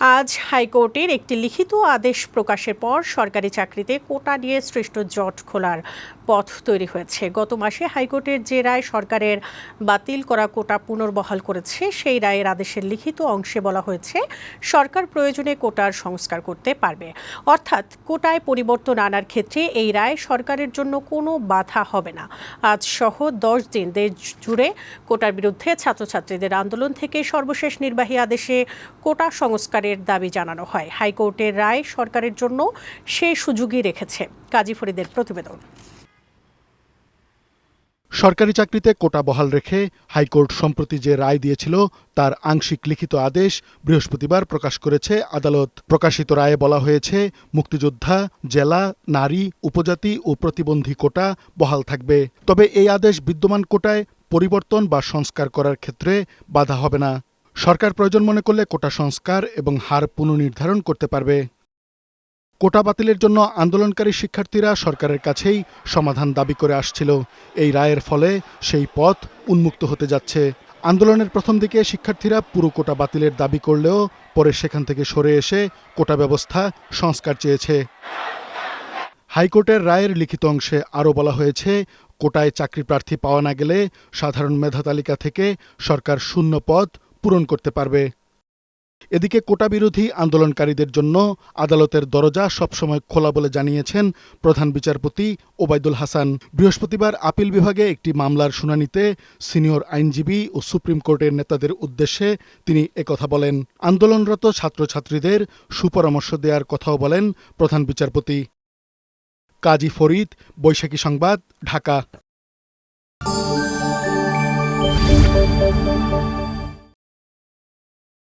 আজ হাইকোর্টের একটি লিখিত আদেশ প্রকাশের পর সরকারি চাকরিতে কোটা নিয়ে সৃষ্ট জট খোলার পথ তৈরি হয়েছে। গত মাসে হাইকোর্টের যে রায় সরকারের বাতিল করা কোটা পুনর্বহাল করেছে, সেই রায়ের আদেশের লিখিত অংশে বলা হয়েছে, সরকার প্রয়োজনে কোটার সংস্কার করতে পারবে। অর্থাৎ কোটায় পরিবর্তন আনার ক্ষেত্রে এই রায় সরকারের জন্য কোনো বাধা হবে না। আজ সহ দশ দিন দেশ জুড়ে কোটার বিরুদ্ধে ছাত্রছাত্রীদের আন্দোলন থেকে সর্বশেষ নির্বাহী আদেশে কোটা সংস্কারের দাবি জানানো হয়। হাইকোর্টের রায় সরকারের জন্য সে সুযোগই রেখেছে। কাজী ফরিদের প্রতিবেদন। সরকারি চাকরিতে কোটা বহাল রেখে হাইকোর্ট সম্প্রতি যে রায় দিয়েছিল, তার আংশিক লিখিত আদেশ বৃহস্পতিবার প্রকাশ করেছে আদালত। প্রকাশিত রায়ে বলা হয়েছে, মুক্তিযোদ্ধা, জেলা, নারী, উপজাতি ও প্রতিবন্ধী কোটা বহাল থাকবে। তবে এই আদেশ বিদ্যমান কোটায় পরিবর্তন বা সংস্কার করার ক্ষেত্রে বাধা হবে না। সরকার প্রয়োজন মনে করলে কোটা সংস্কার এবং হার পুনর্নির্ধারণ করতে পারবে। কোটা বাতিলের জন্য আন্দোলনকারী শিক্ষার্থীরা সরকারের কাছেই সমাধান দাবি করে আসছিল। এই রায়ের ফলে সেই পথ উন্মুক্ত হতে যাচ্ছে। আন্দোলনের প্রথম দিকে শিক্ষার্থীরা পুরো কোটা বাতিলের দাবি করলেও পরে সেখান থেকে সরে এসে কোটা ব্যবস্থা সংস্কার চেয়েছে। হাইকোর্টের রায়ের লিখিত অংশে আরও বলা হয়েছে, কোটায় চাকরি প্রার্থী পাওয়া না গেলে সাধারণ মেধা তালিকা থেকে সরকার শূন্য পদ পূরণ করতে পারবে। এদিকে কোটা বিরোধী আন্দোলনকারীদের জন্য আদালতের দরজা সবসময় খোলা বলে জানিয়েছেন প্রধান বিচারপতি ওবায়দুল হাসান। বৃহস্পতিবার আপিল বিভাগে একটি মামলার শুনানিতে সিনিয়র আইনজীবী ও সুপ্রিম কোর্টের নেতাদের উদ্দেশ্যে তিনি একথা বলেন। আন্দোলনরত ছাত্রছাত্রীদের সুপরামর্শ দেওয়ার কথাও বলেন প্রধান বিচারপতি। কাজী ফরিদ, বৈশাখী সংবাদ, ঢাকা।